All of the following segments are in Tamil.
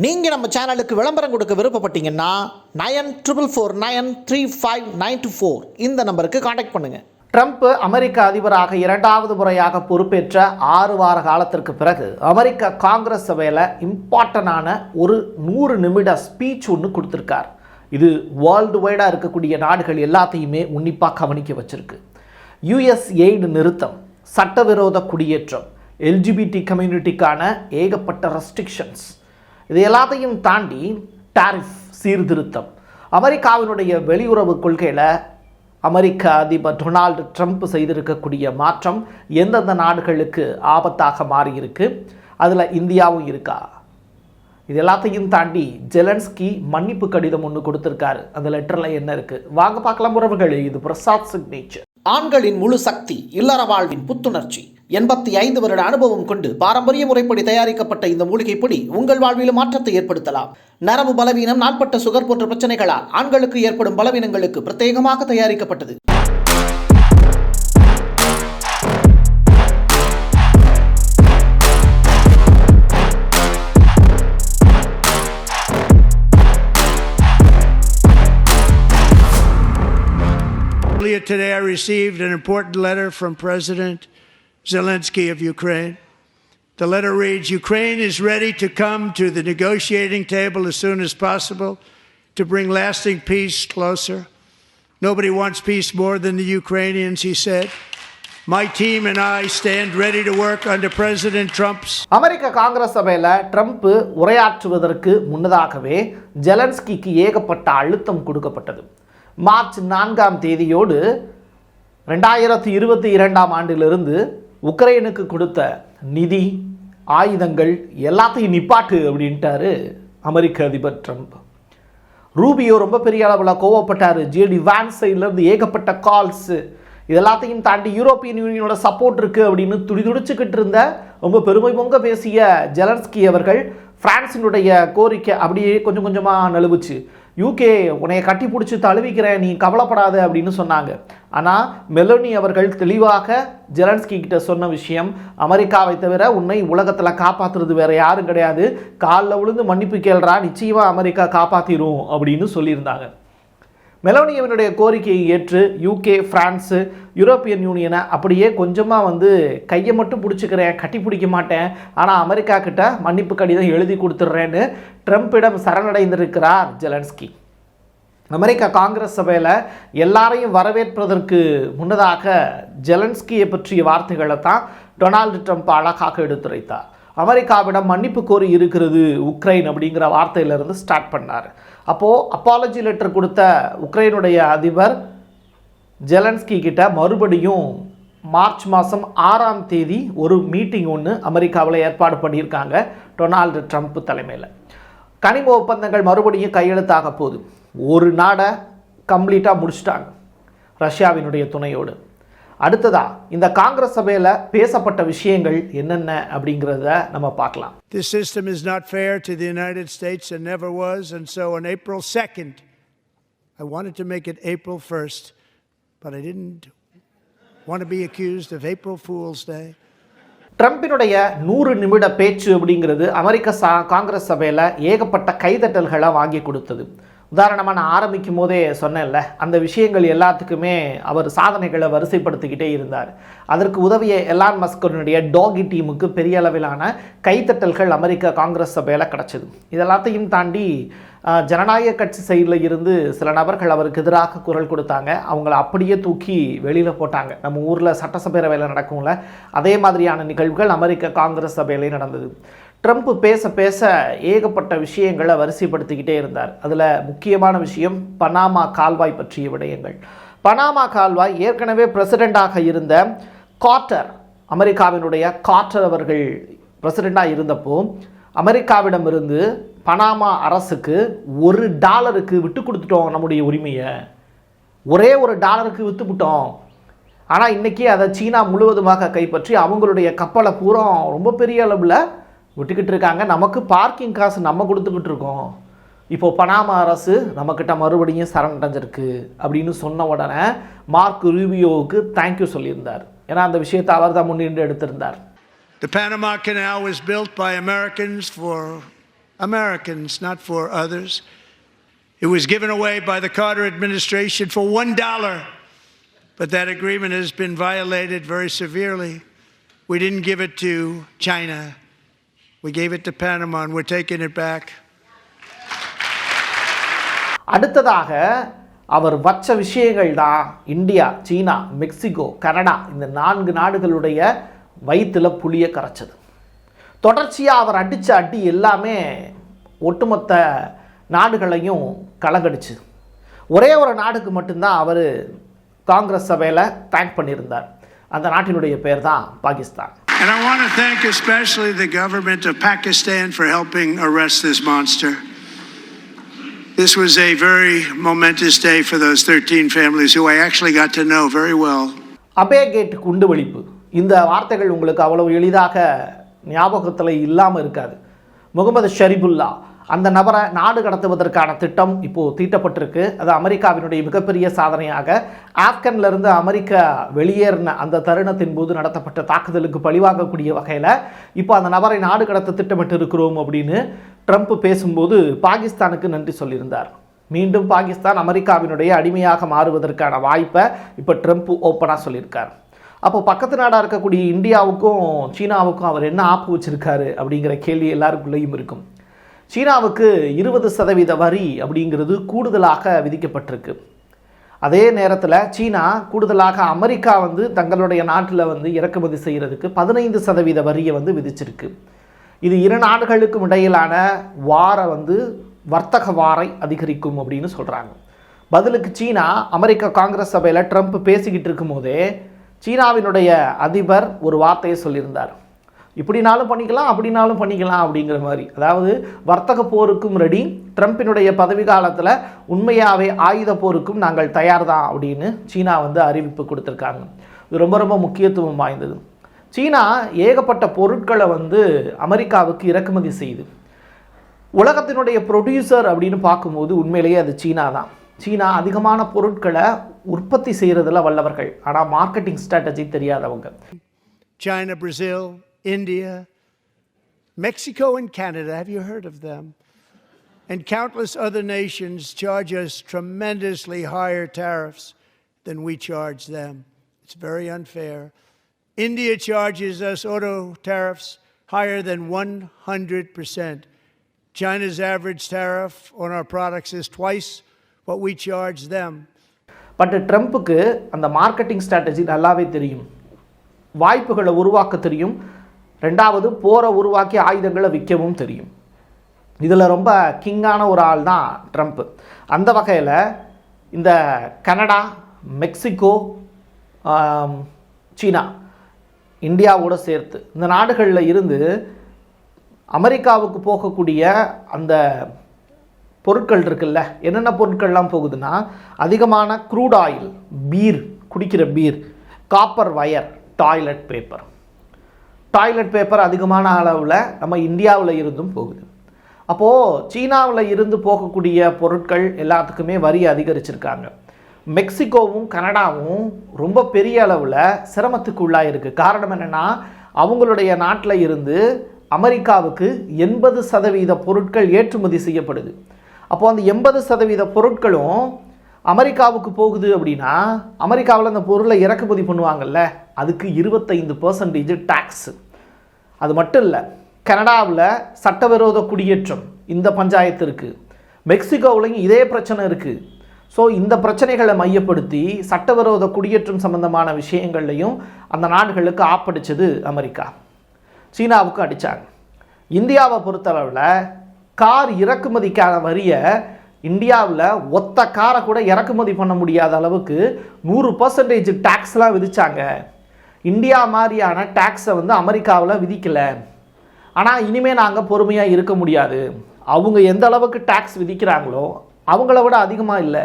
நீங்கள் நம்ம சேனலுக்கு விளம்பரம் கொடுக்க விருப்பப்பட்டீங்கன்னா nine triple four nine three five nine two four இந்த நம்பருக்கு காண்டாக்ட் பண்ணுங்கள் ட்ரம்ப் அமெரிக்க அதிபராக இரண்டாவது முறையாக பொறுப்பேற்ற ஆறு வார காலத்திற்கு பிறகு அமெரிக்க காங்கிரஸ் சபையில் இம்பார்ட்டண்டான ஒரு நூறு நிமிட ஸ்பீச் ஒன்று கொடுத்துருக்கார். இது வேர்ல்டு வைடாக இருக்கக்கூடிய நாடுகள் எல்லாத்தையுமே உன்னிப்பாக கவனிக்க வச்சிருக்கு. யுஎஸ் எய்டு நிறுத்தம் சட்டவிரோத குடியேற்றம் எல்ஜிபிடி கம்யூனிட்டிக்கான ஏகப்பட்ட ரெஸ்ட்ரிக்ஷன்ஸ் இது எல்லாத்தையும் தாண்டி டாரிஃப் சீர்திருத்தம். அமெரிக்காவினுடைய வெளியுறவு கொள்கையில் அமெரிக்க அதிபர் டொனால்டு ட்ரம்ப் செய்திருக்கக்கூடிய மாற்றம் எந்தெந்த நாடுகளுக்கு ஆபத்தாக மாறியிருக்கு? அதில் இந்தியாவும் இருக்கா? இது எல்லாத்தையும் தாண்டி ஜெலன்ஸ்கி மன்னிப்பு கடிதம் ஒன்று கொடுத்துருக்காரு. அந்த லெட்டரில் என்ன இருக்குது வாங்க பார்க்கலாம் உறவுகள் இது பிரசாத் சிக்னேச்சர். ஆண்களின் முழு சக்தி இல்லற வாழ்வின் புத்துணர்ச்சி. எண்பத்தி ஐந்து வருட அனுபவம் கொண்டு பாரம்பரிய முறைப்படி தயாரிக்கப்பட்ட இந்த மூலிகை பொடி உங்கள் வாழ்விலும் மாற்றத்தை ஏற்படுத்தலாம். நரம்பு பலவீனம் நாட்பட்ட சுகர் போன்ற பிரச்சனைகளால் ஆண்களுக்கு ஏற்படும் பலவீனங்களுக்கு பிரத்யேகமாக தயாரிக்கப்பட்டது. Earlier today, I received an important letter from President Zelensky of Ukraine. The letter reads Ukraine is ready to come to the negotiating table as soon as possible to bring lasting peace closer. Nobody wants peace more than the Ukrainians, he said. My team and I stand ready to work under President Trump's அமெரிக்க காங்கிரஸ் சபையில் ட்ரம்ப் உரையாற்றுவதற்கு முன்னதாகவே ஜெலன்ஸ்கிக்கு ஏகப்பட்ட அழுத்தம் கொடுக்கப்பட்டது மார்ச் நான்காம் தேதியோடு ரெண்டாயிரத்தி இருபத்தி இரண்டாம் ஆண்டிலிருந்து உக்ரைனுக்கு கொடுத்த நிதி ஆயுதங்கள் எல்லாத்தையும் நிப்பாட்டு அப்படின்ட்டாரு அமெரிக்க அதிபர் ட்ரம்ப். ரூபியோ ரொம்ப பெரிய அளவில் கோவப்பட்டார். ஜேடி வேன் சைட்லேருந்து ஏகப்பட்ட கால்ஸு. இது எல்லாத்தையும் தாண்டி யூரோப்பியன் யூனியனோட சப்போர்ட் இருக்குது அப்படின்னு துடி துடிச்சுக்கிட்டு இருந்த ரொம்ப பெருமை பொங்க பேசிய ஜெலன்ஸ்கி அவர்கள் பிரான்சினுடைய கோரிக்கை அப்படியே கொஞ்சம் கொஞ்சமாக நழுவுச்சு. யூகே உன்னைய கட்டி பிடிச்சி தழுவிக்கிறேன் நீ கவலைப்படாத அப்படின்னு சொன்னாங்க. ஆனால் மெலோனி அவர்கள் தெளிவாக ஜெலன்ஸ்கி கிட்ட சொன்ன விஷயம் அமெரிக்காவை தவிர உன்னை உலகத்தில் காப்பாற்றுறது வேறு யாரும் கிடையாது. காலில் விழுந்து மன்னிப்பு கேள்றா நிச்சயமாக அமெரிக்கா காப்பாற்றிடும் அப்படின்னு சொல்லியிருந்தாங்க. மெலோனியவனுடைய கோரிக்கையை ஏற்று யூகே ஃப்ரான்ஸு யூரோப்பியன் யூனியனை அப்படியே கொஞ்சமாக வந்து கையை மட்டும் பிடிச்சிக்கிறேன் கட்டி பிடிக்க மாட்டேன். ஆனால் அமெரிக்கா கிட்ட மன்னிப்பு கடிதம் எழுதி கொடுத்துட்றேன்னு ட்ரம்ப்பிடம் சரணடைந்திருக்கிறார் ஜெலன்ஸ்கி. அமெரிக்கா காங்கிரஸ் சபையில் எல்லாரையும் வரவேற்பதற்கு முன்னதாக ஜெலன்ஸ்கியை பற்றிய வார்த்தைகளை தான் டொனால்டு ட்ரம்ப் அழகாக எடுத்துரைத்தார். அமெரிக்காவிடம் மன்னிப்பு கோரி இருக்கிறது உக்ரைன் அப்படிங்கிற வார்த்தையிலிருந்து ஸ்டார்ட் பண்ணார். அப்போது அப்பாலஜி லெட்டர் கொடுத்த உக்ரைனுடைய அதிபர் ஜெலன்ஸ்கி கிட்ட மறுபடியும் மார்ச் மாதம் ஆறாம் தேதி ஒரு மீட்டிங் ஒன்று அமெரிக்காவில் ஏற்பாடு பண்ணியிருக்காங்க டொனால்டு ட்ரம்ப் தலைமையில். கனிம ஒப்பந்தங்கள் மறுபடியும் கையெழுத்தாக போகுது. ஒரு நாடை கம்ப்ளீட்டாக முடிச்சிட்டாங்க ரஷ்யாவினுடைய துணையோடு. அடுத்ததா இந்த காங்கிரஸ் சபையில் பேசப்பட்ட விஷயங்கள் என்னென்ன அப்படிங்கிறத நம்ம பார்க்கலாம் This system is not fair to the United States and never was. And so on April 2nd, I wanted to make it April 1st, but I didn't want to be accused of April Fool's Day. ட்ரம்பினுடைய நூறு நிமிட பேச்சு அப்படிங்கிறது அமெரிக்க சா காங்கிரஸ் சபையில் ஏகப்பட்ட கைதட்டல்களை வாங்கி கொடுத்தது உதாரணமாக நான் ஆரம்பிக்கும் போதே சொன்னேன்ல அந்த விஷயங்கள் எல்லாத்துக்குமே அவர் சாதனைகளை வரிசைப்படுத்திக்கிட்டே இருந்தார். அதற்கு உதவிய எலான் மஸ்கனுடைய டாகி டீமுக்கு பெரிய அளவிலான கைத்தட்டல்கள் அமெரிக்க காங்கிரஸ் சபையில் கிடச்சிது. இதெல்லாத்தையும் தாண்டி ஜனநாயக கட்சி சைடில் இருந்து சில நபர்கள் அவருக்கு எதிராக குரல் கொடுத்தாங்க. அவங்கள அப்படியே தூக்கி வெளியில் போட்டாங்க. நம்ம ஊரில் சட்டசபையில் நடக்கும்ல அதே மாதிரியான நிகழ்வுகள் அமெரிக்க காங்கிரஸ் சபையிலே நடந்தது. ட்ரம்ப் பேச பேச ஏகப்பட்ட விஷயங்களை வரிசைப்படுத்திக்கிட்டே இருந்தார். அதில் முக்கியமான விஷயம் பனாமா கால்வாய் பற்றிய விடயங்கள். பனாமா கால்வாய் ஏற்கனவே பிரசிடெண்டாக இருந்த காட்டர் அமெரிக்காவினுடைய காட்டர் அவர்கள் பிரசிடெண்டாக இருந்தப்போ அமெரிக்காவிடமிருந்து பனாமா அரசுக்கு ஒரு டாலருக்கு விட்டு கொடுத்துட்டோம் நம்முடைய உரிமையை. ஒரே ஒரு டாலருக்கு விற்றுவிட்டோம் ஆனால் இன்றைக்கி அதை சீனா முழுவதுமாக கைப்பற்றி அவங்களுடைய கப்பலை பூரா ரொம்ப பெரிய அளவில் விட்டுக்கிட்டு இருக்காங்க நமக்கு பார்க்கிங் காசு நம்ம கொடுத்துக்கிட்டு இருக்கோம் இப்போ பனாமா அரசு நம்மக்கிட்ட மறுபடியும் சரணடைஞ்சிருக்கு அப்படின்னு சொன்ன உடனே மார்க் ரூபியோவுக்கு தேங்க்யூ சொல்லியிருந்தார் ஏன்னா அந்த விஷயத்தை அவர் தான் முன்னின்று எடுத்திருந்தார் The Panama Canal was built by Americans for Americans, not for others. It was given away by the Carter administration for one dollar, But that agreement has been violated very severely. We didn't give it to China. We gave it to Panama, and we're taking it back. அடுத்ததாக அவர் வச்ச விஷயங்கள் தான் இந்தியா சீனா மெக்சிகோ கனடா இந்த நான்கு நாடுகளுடைய வயிற்றுல புளிய கரைச்சது. தொடர்ச்சியாக அவர் அடித்த அடி எல்லாமே ஒட்டுமொத்த நாடுகளையும் கலங்கடிச்சு ஒரே ஒரு நாடுக்கு மட்டும்தான் அவர் காங்கிரஸ் சபையில் தேங்க் பண்ணியிருந்தார். அந்த நாட்டினுடைய பேர் தான் Pakistan. And I want to thank especially the government of Pakistan for helping arrest this monster. This was a very momentous day for those 13 families who I actually got to know very well. Abbey Gate குண்டு வெடிப்பு இந்த வார்த்தைகள் உங்களுக்கு அவ்வளவு எளிதாக ஞாபகத்தில் இல்லாமல் இருக்காது முகமது ஷரிபுல்லா அந்த நபரை நாடு கடத்துவதற்கான திட்டம் இப்போது தீட்டப்பட்டிருக்கு. அது அமெரிக்காவினுடைய மிகப்பெரிய சாதனையாக. ஆப்கன்லேருந்து அமெரிக்கா வெளியேறின அந்த தருணத்தின் போது நடத்தப்பட்ட தாக்குதலுக்கு பழிவாங்கக்கூடிய வகையில் இப்போ அந்த நபரை நாடு கடத்த திட்டமிட்டு இருக்கிறோம் அப்படின்னு ட்ரம்ப் பேசும்போது பாகிஸ்தானுக்கு நன்றி சொல்லியிருந்தார். மீண்டும் பாகிஸ்தான் அமெரிக்காவினுடைய அடிமையாக மாறுவதற்கான வாய்ப்பை இப்போ ட்ரம்ப் ஓப்பனாக சொல்லியிருக்கார். அப்போ பக்கத்து நாடாக இருக்கக்கூடிய இந்தியாவுக்கும் சீனாவுக்கும் அவர் என்ன ஆப்பு வச்சுருக்காரு அப்படிங்கிற கேள்வி எல்லாருக்குள்ளேயும் இருக்கும். சீனாவுக்கு இருபது சதவீத வரி அப்படிங்கிறது கூடுதலாக விதிக்கப்பட்டிருக்கு. அதே நேரத்தில் சீனா கூடுதலாக அமெரிக்கா வந்து தங்களுடைய நாட்டில் வந்து இறக்குமதி செய்கிறதுக்கு பதினைந்து சதவீத வரியை வந்து விதிச்சிருக்கு. இது இரு நாடுகளுக்கும் இடையிலான வார வந்து வர்த்தக வாரை அதிகரிக்கும் அப்படின்னு சொல்கிறாங்க பதிலுக்கு சீனா அமெரிக்க காங்கிரஸ் சபையில் ட்ரம்ப் பேசிக்கிட்டு இருக்கும்போதே சீனாவினுடைய அதிபர் ஒரு வார்த்தையை சொல்லியிருந்தார். இப்படினாலும் பண்ணிக்கலாம் அப்படினாலும் பண்ணிக்கலாம் அப்படிங்கிற மாதிரி. அதாவது வர்த்தக போருக்கும் ரெடி ட்ரம்ப்பினுடைய பதவி காலத்தில் உண்மையாகவே ஆயுத போருக்கும் நாங்கள் தயார் தான் அப்படின்னு சீனா வந்து அறிவிப்பு கொடுத்துருக்காங்க. இது ரொம்ப ரொம்ப முக்கியத்துவம் வாய்ந்தது. சீனா ஏகப்பட்ட பொருட்களை வந்து அமெரிக்காவுக்கு இறக்குமதி செய்யுது. உலகத்தினுடைய ப்ரொடியூசர் அப்படின்னு பார்க்கும்போது உண்மையிலேயே அது சீனா தான். சீனா அதிகமான பொருட்களை உற்பத்தி செய்கிறதுல வல்லவர்கள். ஆனால் மார்க்கெட்டிங் ஸ்ட்ராட்டஜி தெரியாதவங்க. China, Brazil, India, Mexico, and Canada. Have you heard of them? And countless other nations charge us tremendously higher tariffs than we charge them. It's very unfair. India charges us auto tariffs higher than 100%. China's average tariff on our products is twice what we charge them. But ட்ரம்ப்புக்கு அந்த மார்க்கெட்டிங் ஸ்ட்ராட்டஜி நல்லாவே தெரியும் வாய்ப்புகளை உருவாக்க தெரியும் ரெண்டாவது போரை உருவாக்கி ஆயுதங்களை விற்கவும் தெரியும். இதில் ரொம்ப கிங்கான ஒரு ஆள் தான் ட்ரம்ப்பு அந்த வகையில் இந்த கனடா மெக்சிகோ சீனா இந்தியாவோடு சேர்த்து இந்த நாடுகளில் இருந்து அமெரிக்காவுக்கு போகக்கூடிய அந்த பொருட்கள் இருக்குல்ல என்னென்ன பொருட்கள்லாம் போகுதுன்னா அதிகமான க்ரூட் ஆயில் பீர் குடிக்கிற beer copper wire toilet paper toilet paper அதிகமான அளவில் நம்ம இந்தியாவில் இருந்தும் போகுது. அப்போது சீனாவில் இருந்து போகக்கூடிய பொருட்கள் எல்லாத்துக்குமே வரி அதிகரிச்சிருக்காங்க. மெக்சிகோவும் கனடாவும் ரொம்ப பெரிய அளவில் சிரமத்துக்கு இருக்குது காரணம் என்னென்னா அவங்களுடைய நாட்டில் இருந்து அமெரிக்காவுக்கு எண்பது சதவீத பொருட்கள் ஏற்றுமதி செய்யப்படுது. அப்போது அந்த எண்பது சதவீத பொருட்களும் அமெரிக்காவுக்கு போகுது அப்படின்னா அமெரிக்காவில் அந்த பொருளை இறக்குமதி பண்ணுவாங்கல்ல அதுக்கு இருபத்தைந்து பர்சன்டேஜ் டேக்ஸ் அது மட்டும் இல்லை கனடாவில் சட்டவிரோத குடியேற்றம் இந்த பஞ்சாயத்து இருக்குது மெக்சிகோவிலையும் இதே பிரச்சனை இருக்குது ஸோ இந்த பிரச்சனைகளை மையப்படுத்தி சட்டவிரோத குடியேற்றம் சம்பந்தமான விஷயங்கள்லையும் அந்த நாடுகளுக்கு ஆப்படிச்சது அமெரிக்கா. சீனாவுக்கு அடித்தாங்க இந்தியாவை பொறுத்தளவில் கார் இறக்குமதிக்கான வரியை இந்தியாவில் ஒத்த காரை கூட இறக்குமதி பண்ண முடியாத அளவுக்கு நூறு பர்சன்டேஜ் டேக்ஸ்லாம் விதித்தாங்க இந்தியா மாதிரியான டேக்ஸை வந்து அமெரிக்காவில் விதிக்கலை. ஆனால் இனிமேல் நாங்கள் பொறுமையாக இருக்க முடியாது. அவங்க எந்த அளவுக்கு டேக்ஸ் விதிக்கிறாங்களோ அவங்கள விட அதிகமாக இல்லை.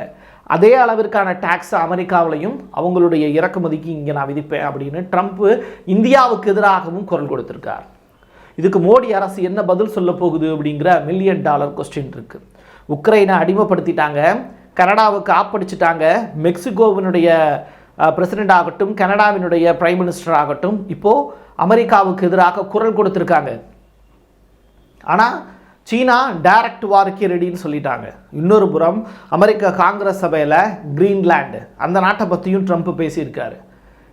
அதே அளவிற்கான டேக்ஸை அமெரிக்காவிலையும் அவங்களுடைய இறக்குமதிக்கு இங்கே நான் விதிப்பேன் அப்படின்னு ட்ரம்ப் இந்தியாவுக்கு எதிராகவும் குரல் கொடுத்துருக்கார். இதுக்கு மோடி அரசு என்ன பதில் சொல்ல போகுது அப்படிங்கிற மில்லியன் டாலர் கொஸ்டின் இருக்குது உக்ரைனை அடிமைப்படுத்திட்டாங்க. கனடாவுக்கு ஆப்படிச்சிட்டாங்க. மெக்சிகோவினுடைய பிரசிடெண்ட் ஆகட்டும் கனடாவினுடைய பிரைம் மினிஸ்டர் ஆகட்டும் இப்போது அமெரிக்காவுக்கு எதிராக குரல் கொடுத்துருக்காங்க. ஆனால் சீனா டைரக்ட் வார்க்கு ரெடின்னு சொல்லிட்டாங்க. இன்னொரு புறம் அமெரிக்க காங்கிரஸ் சபையில் கிரீன்லாண்டு அந்த நாட்டை பற்றியும் ட்ரம்ப் பேசியிருக்காரு.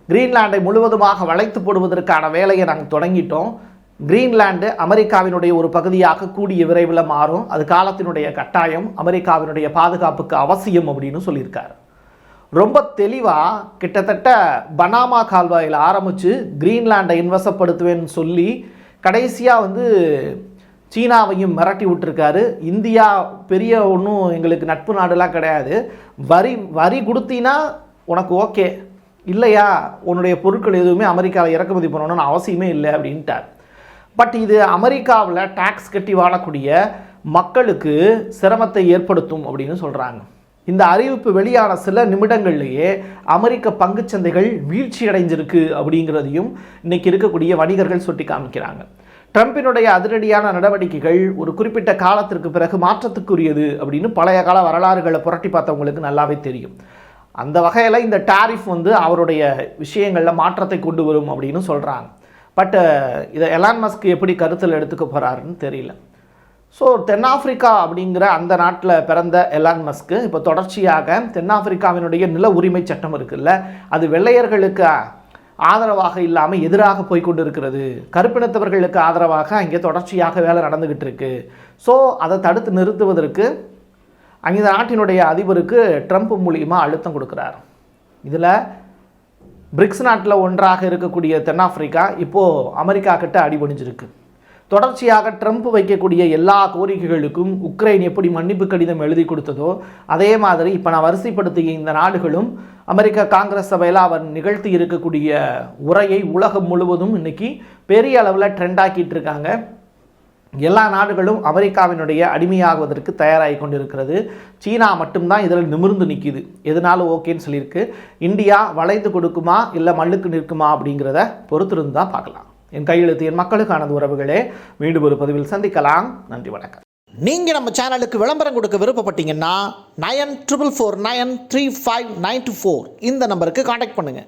கிரீன்லாண்டை முழுவதுமாக வளைத்து போடுவதற்கான வேலையை நாங்கள் தொடங்கிட்டோம். கிரீன்லாண்டு அமெரிக்காவினுடைய ஒரு பகுதியாக கூடிய விரைவில் மாறும். அது காலத்தினுடைய கட்டாயம் அமெரிக்காவினுடைய பாதுகாப்புக்கு அவசியம் அப்படின்னு சொல்லியிருக்காரு. ரொம்ப தெளிவாக கிட்டத்தட்ட பனாமா கால்வாயில் ஆரம்பித்து கிரீன்லாண்டை இன்வசப்படுத்துவேன்னு சொல்லி கடைசியாக வந்து சீனாவையும் மிரட்டி விட்டுருக்காரு. இந்தியா பெரிய ஒன்றும் எங்களுக்கு நட்பு நாடுலாம் கிடையாது. வரி வரி கொடுத்தீங்கன்னா உனக்கு ஓகே. இல்லையா? உன்னுடைய பொருட்கள் எதுவுமே அமெரிக்காவில் இறக்குமதி பண்ணணும்னு அவசியமே இல்லை அப்படின்ட்டார். பட் இது அமெரிக்காவில் டேக்ஸ் கட்டி வாழக்கூடிய மக்களுக்கு சிரமத்தை ஏற்படுத்தும் அப்படின்னு சொல்கிறாங்க இந்த அறிவிப்பு வெளியான சில நிமிடங்கள்லேயே அமெரிக்க பங்குச்சந்தைகள் வீழ்ச்சி அடைஞ்சிருக்கு அப்படிங்கிறதையும் இன்னைக்கு இருக்கக்கூடிய வணிகர்கள் சுட்டி காமிக்கிறாங்க. ட்ரம்பினுடைய அதிரடியான நடவடிக்கைகள் ஒரு குறிப்பிட்ட காலத்திற்கு பிறகு மாற்றத்துக்குரியது அப்படின்னு பழைய கால வரலாறுகளை புரட்டி பார்த்தவங்களுக்கு நல்லாவே தெரியும். அந்த வகையில் இந்த டாரிஃப் வந்து அவருடைய விஷயங்களில் மாற்றத்தை கொண்டு வரும் அப்படின்னு சொல்கிறாங்க பட் இதை எலான் மஸ்க் எப்படி கருத்தில் எடுத்துக்க போகிறாருன்னு தெரியல. ஸோ தென்னாப்பிரிக்கா அப்படிங்கிற அந்த நாட்டில் பிறந்த எலான் மஸ்க்கு இப்போ தொடர்ச்சியாக தென்னாப்பிரிக்காவினுடைய நில உரிமை சட்டம் இருக்குல்ல அது வெள்ளையர்களுக்கு ஆதரவாக இல்லாமல் எதிராக போய் கொண்டு இருக்கிறது கருப்பினத்தவர்களுக்கு ஆதரவாக அங்கே தொடர்ச்சியாக வேலை நடந்துக்கிட்டு இருக்கு. ஸோ அதை தடுத்து நிறுத்துவதற்கு அங்கே நாட்டினுடைய அதிபருக்கு ட்ரம்ப் மூலியமாக அழுத்தம் கொடுக்குறார். இதில் பிரிக்ஸ் நாட்டில் ஒன்றாக இருக்கக்கூடிய தென்னாப்பிரிக்கா இப்போது அமெரிக்கா கிட்ட அடிபணிஞ்சிருக்கு தொடர்ச்சியாக ட்ரம்ப் வைக்கக்கூடிய எல்லா கோரிக்கைகளுக்கும் உக்ரைன் எப்படி மன்னிப்பு கடிதம் எழுதி கொடுத்ததோ அதே மாதிரி இப்போ நான் வரிசைப்படுத்திய இந்த நாடுகளும் அமெரிக்க காங்கிரஸ் சபையில் அவர் நிகழ்த்தி இருக்கக்கூடிய உரையை உலகம் முழுவதும் இன்னைக்கு பெரிய அளவில் ட்ரெண்ட் ஆக்கிட்டு இருக்காங்க. எல்லா நாடுகளும் அமெரிக்காவினுடைய அடிமையாகுவதற்கு தயாராகி கொண்டிருக்கிறது. சீனா மட்டும்தான் இதில் நிமிர்ந்து நிற்கிது எதனாலும் ஓகேன்னு சொல்லியிருக்கு. இந்தியா வளைந்து கொடுக்குமா இல்லை மல்லுக்கு நிற்குமா அப்படிங்கிறத பொறுத்திருந்து தான் பார்க்கலாம். என் கையெழுத்து என் மக்களுக்கானது உறவுகளே. மீண்டும் ஒரு பதிவில் சந்திக்கலாம். நன்றி வணக்கம். நீங்கள் நம்ம சேனலுக்கு விளம்பரம் கொடுக்க விருப்பப்பட்டீங்கன்னா nine triple four nine three five nine two four இந்த நம்பருக்கு காண்டாக்ட் பண்ணுங்கள்